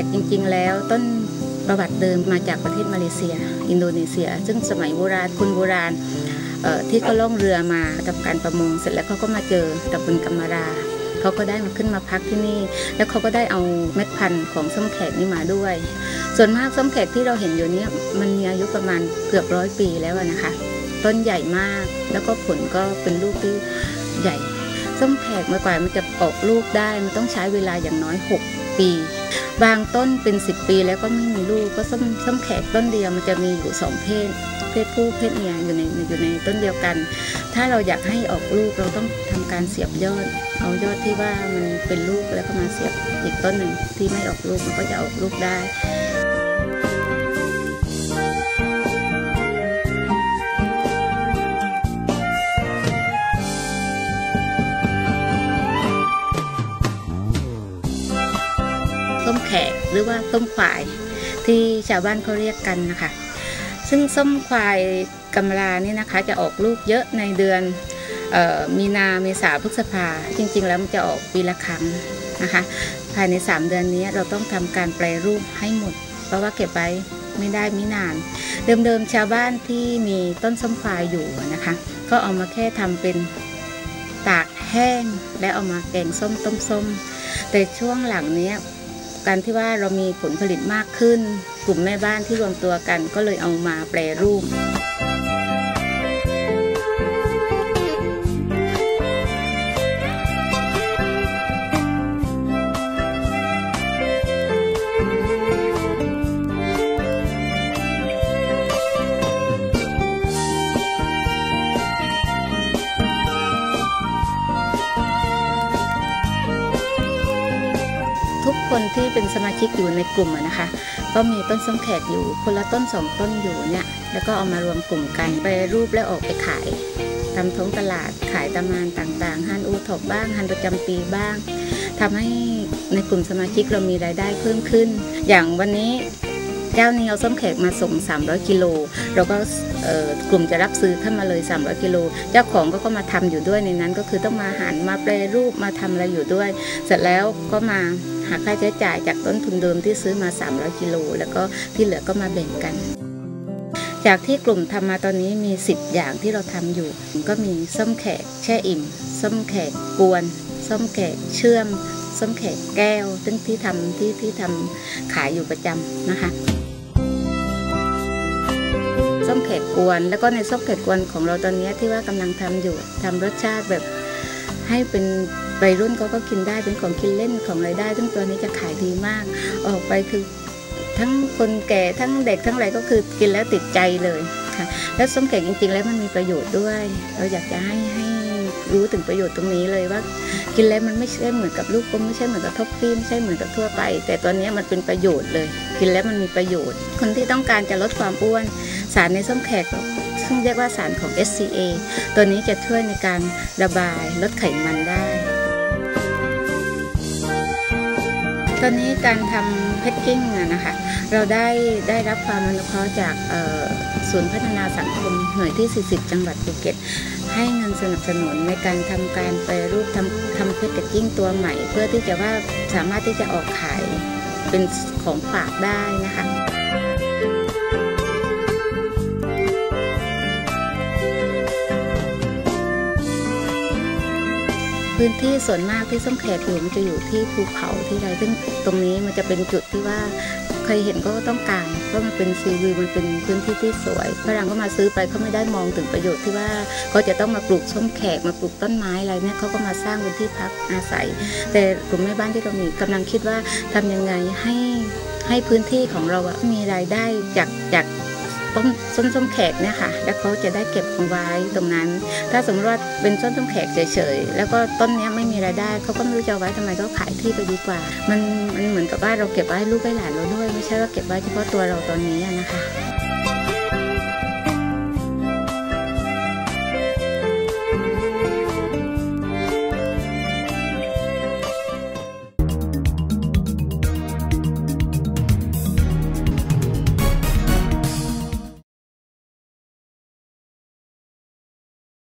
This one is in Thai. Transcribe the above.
กจริง ๆ แล้วต้นประวัติเดิมมาจากประเทศมาเลเซีย อินโดนีเซีย ซึ่งสมัยโบราณคุณโบราณที่เขาล่องเรือมาทำการประมงเสร็จแล้วเขาก็มาเจอตะบุญกำมาราเขาก็ได้มาขึ้นมาพักที่นี่ แล้วเขาก็ได้เอาเม็ดพันธุ์ของส้มแขกนี่มาด้วย ส่วนมากส้มแขกที่เราเห็นอยู่นี้มันมีอายุประมาณเกือบร้อยปีแล้วนะคะ ต้นใหญ่มาก แล้วก็ผลก็เป็นลูกที่ใหญ่ ส้มแขกเมื่อกว่ามันจะออกลูกได้ มันต้องใช้เวลาอย่างน้อย 6 ปีบางต้นเป็น 10 ปีแล้วก็ไม่มีลูกก็ส้มส้มแขกต้นเดียวมันจะมีอยู่ 2 เพศ เพศผู้เพศเมียอยู่ในอยู่ในต้นเดียวกัน ถ้าเราอยากให้ออกลูกเราต้องทำการเสียบยอด เอายอดที่ว่ามันเป็นลูกแล้วก็มาเสียบอีกต้นหนึ่งที่ไม่ออกลูกมันก็จะออกลูกได้ ขกหรือว่าส้มควาย ที่ชาวบ้านเขาเรียกกันนะคะ ซึ่งส้มควายกำลานี่นะคะ จะออกลูกเยอะในเดือนออมีนาเมษาพฤษภา จริง ๆ แล้วมันจะออกปีละครั้งนะคะ ภายใน 3 เดือนนี้เราต้องทำการแปลรูปให้หมด เพราะว่าเก็บไว้ไม่ได้ไม่นาน เดิมๆชาวบ้านที่มีต้นส้มควายอยู่นะคะ ก็เอามาแค่ทำเป็นตากแห้งและเอามาแกงส้มต้มส้ม แต่ช่วงหลังเนี้ย การที่ว่าเรามีผลผลิตมากขึ้น กลุ่มแม่บ้านที่รวมตัวกันก็เลยเอามาแปรรูป ที่เป็นสมาชิกอยู่ในกลุ่มนะคะ ก็มีต้นส้มแขกอยู่คนละต้นสองต้นอยู่เนี่ยแล้วก็เอามารวมกลุ่มกันไปรูปแล้วออกไปขายตามท้องตลาดขายตามานต่างๆฮันอูทอกบ้างฮันประจำปีบ้างทำให้ในกลุ่มสมาชิกเรามีรายได้เพิ่มขึ้น อย่างวันนี้ เจ้านี้เอาส้มแขกมาส่ง 300 กิโลเราก็กลุ่มจะรับซื้อเข้ามาเลย 300 กิโลเจ้าของก็ก็มาทำอยู่ด้วยในนั้น ก็คือต้องมาหันมาแปรรูปมาทำอะไรอยู่ด้วย เสร็จแล้วก็มาหาค่าใช้จ่ายจากต้นทุนเดิมที่ซื้อมา 300 กิโลแล้วก็ที่เหลือก็มาแบ่งกันจากที่กลุ่มทำมาตอนนี้มี 10 อย่างที่เราทำอยู่ ก็มีส้มแขกแช่อิ่ม ส้มแขกกวน ส้มแขกเชื่อม ส้มแขกแก้วซึ่งที่ทำที่ที่ทำขายอยู่ประจำนะคะ ส้มแขกวน แล้วก็ในส้มแขกกวนของเราตอนนี้ที่ว่ากำลังทำอยู่ทำรสชาติแบบให้เป็นวัยรุ่นเขาก็กินได้เป็นของกินเล่นของอะไรได้ซึ่งตัวนี้จะขายดีมาก ออกไปคือทั้งคนแก่ทั้งเด็กทั้งอะไรก็คือกินแล้วติดใจเลยค่ะ แล้วส้มแขกจริง ๆ แล้วมันมีประโยชน์ด้วย เราอยากจะให้ให้รู้ถึงประโยชน์ตรงนี้เลยว่า กินแล้วมันไม่ใช่เหมือนกับลูกอมไม่ใช่เหมือนกับท็อปปี้ไม่ใช่เหมือนกับทั่วไป แต่ตัวนี้มันเป็นประโยชน์เลย กินแล้วมันมีประโยชน์ คนที่ต้องการจะลดความอ้วน สารในส้มแขกซึ่งเรียกว่าสารของ SCA ตัวนี้จะช่วยในการระบายลดไขมันได้ตอนนี้การทำแพ็กกิ้งนะคะเราได้ได้รับความอนุเคราะห์จากศูนย์พัฒนาสังคมหน่วยที่ 40 จังหวัดภูเก็ต ให้เงินสนับสนุนในการทำการแปรูปทำทำแพ็กกิ้งตัวใหม่ เพื่อที่จะว่าสามารถที่จะออกขายเป็นของฝากได้นะคะ พื้นที่ส่วนมากที่ส้มแขกอยู่มันจะอยู่ที่ภูเขาที่ไรซึ่งตรงนี้มันจะเป็นจุดที่ว่าใครเห็นก็ต้องการเพราะมันเป็นซีวิวมันเป็นพื้นที่ที่สวยฝรั่งก็มาซื้อไปเขาไม่ได้มองถึงประโยชน์ที่ว่าเขาจะต้องมาปลูกส้มแขกมาปลูกต้นไม้อะไรเนี่ยเขาก็มาสร้างเป็นที่พักอาศัย แต่กลุ่มแม่บ้านที่เรามีกำลังคิดว่าทำยังไงให้ให้พื้นที่ของเราอะมีรายได้จากจาก ต้นส้นส้มแขกเนี่ยค่ะ แล้วเขาจะได้เก็บเอาไว้ตรงนั้น ถ้าสมมติว่าเป็นส้นส้มแขกเฉยๆ แล้วก็ต้นนี้ไม่มีรายได้เขาก็ไม่รู้จะไว้ทำไมก็ขายที่ไปดีกว่า มันมันเหมือนกับว่าเราเก็บไว้ให้ลูกไว้หลานเราด้วย ไม่ใช่ว่าเก็บไว้เฉพาะตัวเราตอนนี้นะคะ